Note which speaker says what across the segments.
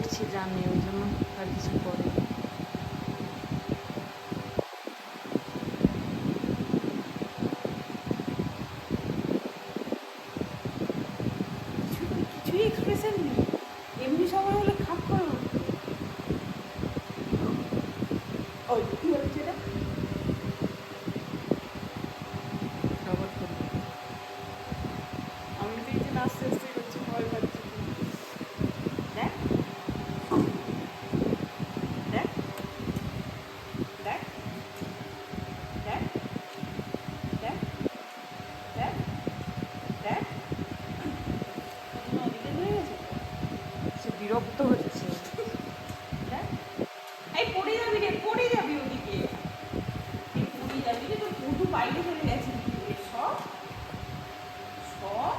Speaker 1: করছি জানি ওই জন্য আর কিছু করে
Speaker 2: কিছু- কিছুই এক্সপ্রেশন নেই এমনি সময় হলে খাপ করে উঠবে ওই কি হচ্ছে এটা
Speaker 1: সবার করবে
Speaker 2: আমি তো এই যে নাচতে নাচতে করছি ভয় পাচ্ছি দেখ দেখ দেখ দেখ দেখ দেখ দেখ ওদিকে হয়ে গেছে
Speaker 1: সে বিরক্ত হচ্ছে।
Speaker 2: দেখ এই পড়ে যাবি রে, পড়ে যাবি ওদিকে। এই পড়ে যাবি রে, তোর পুটু বাইরে চলে গেছে। সব? সব?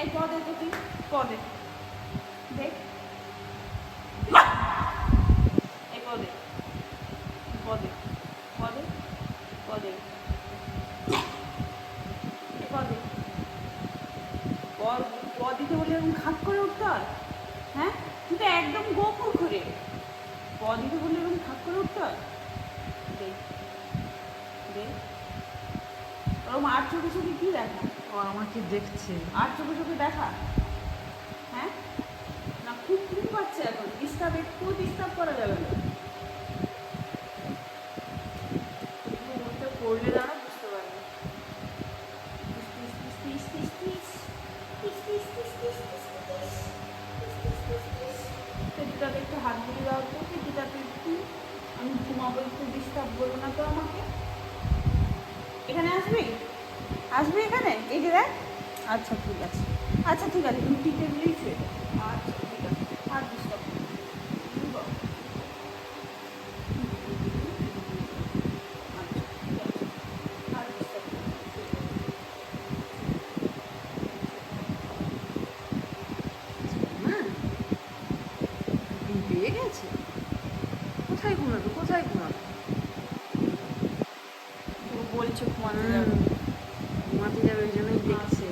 Speaker 2: এই পদে তো তুই। পদে দেখ এই পদে পদে পদে পদে এই পদে পদ দিতে বলে এরকম খাপ করে উঠতে হয়? হ্যাঁ? তুই তো একদম গোপুর করে পদ দিতে বলে এরকম খাপ করে উঠতে হয়? দে। দে। ওরকম আর চোখে চোখে কী দেখা?
Speaker 1: ও আমাকে দেখছে।
Speaker 2: আর চোখে চোখে দেখা? হ্যাঁ? না খুব খুব পাচ্ছে এখন। ডিস্টার্ব একটু ডিস্টার্ব করা যাবে না। হাত দিয়ে দাও তো পেটুটাকে একটু আমি ঘুমাবো, একটু ডিস্টার্ব করব না তো আমাকে। এখানে আসবি? আসবি এখানে? এই যে দেখ। আচ্ছা ঠিক আছে। আচ্ছা ঠিক আছে, তুমি টিকে দিলেই শুয়ে যাও। আচ্ছা ঠিক আছে আর ডিস্টার্ব
Speaker 1: হ্যাঁ ঘুম আছে কোথায় ঘুমাবে? কোথায় ঘুমাবে?
Speaker 2: বলছো ঘুমাতে যাবে।
Speaker 1: ঘুমাতে যাবে ওই জন্যই দেখছে।